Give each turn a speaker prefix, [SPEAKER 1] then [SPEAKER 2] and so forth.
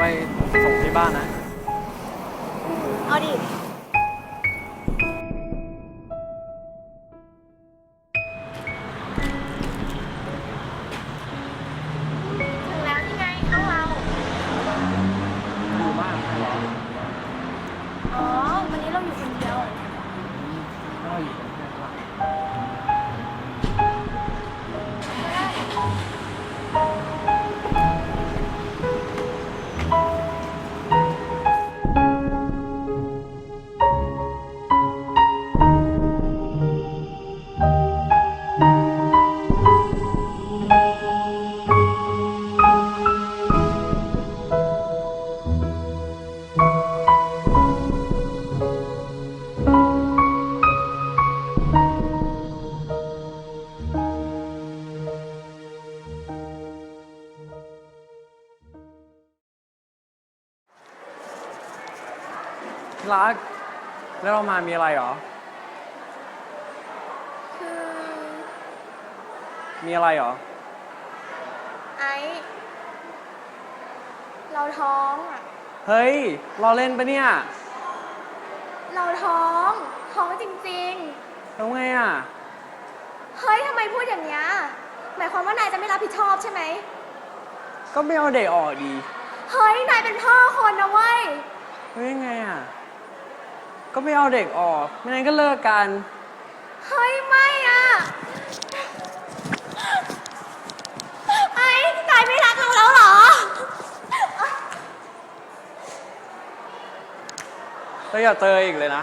[SPEAKER 1] ไปส่งที่บ้านนะ
[SPEAKER 2] เอาดิ
[SPEAKER 1] ที่รัก แล้วเรามามีอะไรเหรอ
[SPEAKER 2] คือ
[SPEAKER 1] มีอะไรเหรอ
[SPEAKER 2] ไอซ์เราท้องอะ
[SPEAKER 1] เฮ้ยรอเล่นปะเนี่ย
[SPEAKER 2] เราท้อง ท้องจริง
[SPEAKER 1] แล้วไงอะ
[SPEAKER 2] ๆ เฮ้ยทำไมพูดอย่างเนี้ย หมายความว่านายจะไม่รับผิดชอบใช่ไหม
[SPEAKER 1] ก็ไม่เอาเด็กออกดี
[SPEAKER 2] เฮ้ย นายเป็นพ่อคนนะเว้ย
[SPEAKER 1] เฮ้ยยังไงอะ ก็ไม่เอาเด็กออก ไม่งั้นก็เลิกกัน
[SPEAKER 2] เฮ้ย ไม่อะไอ้นายไม่รักเราแล้วเหรอ
[SPEAKER 1] แล้วอย่าเจออีกเลยนะ